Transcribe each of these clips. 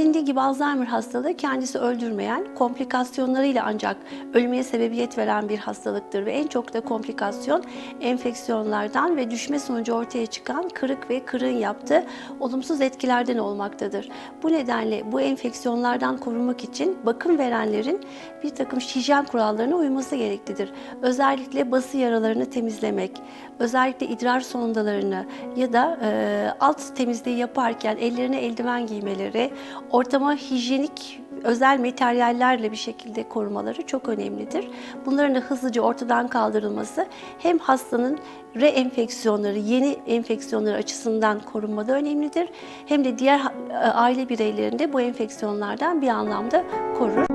Bildiği gibi Alzheimer hastalığı kendisi öldürmeyen, komplikasyonlarıyla ancak ölmeye sebebiyet veren bir hastalıktır ve en çok da komplikasyon enfeksiyonlardan ve düşme sonucu ortaya çıkan kırık ve kırığın yaptığı olumsuz etkilerden olmaktadır. Bu nedenle bu enfeksiyonlardan korunmak için bakım verenlerin bir takım hijyen kurallarına uyması gereklidir. Özellikle bası yaralarını temizlemek, özellikle idrar sondalarını ya da e, alt temizliği yaparken ellerine eldiven giymeleri, ortama hijyenik özel materyallerle bir şekilde korumaları çok önemlidir. Bunların da hızlıca ortadan kaldırılması hem hastanın reenfeksiyonları, yeni enfeksiyonları açısından korunmada önemlidir. Hem de diğer e, aile bireylerini de bu enfeksiyonlardan bir anlamda korur.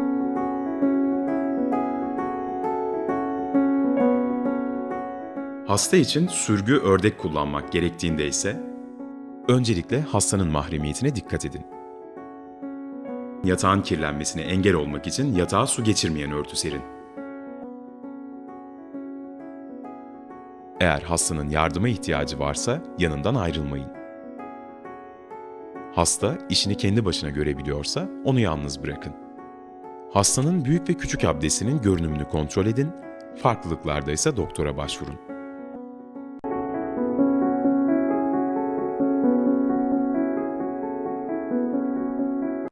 Hasta için sürgü ördek kullanmak gerektiğinde ise öncelikle hastanın mahremiyetine dikkat edin. Yatağın kirlenmesine engel olmak için yatağa su geçirmeyen örtü serin. Eğer hastanın yardıma ihtiyacı varsa yanından ayrılmayın. Hasta işini kendi başına görebiliyorsa onu yalnız bırakın. Hastanın büyük ve küçük abdestinin görünümünü kontrol edin, farklılıklarda ise doktora başvurun.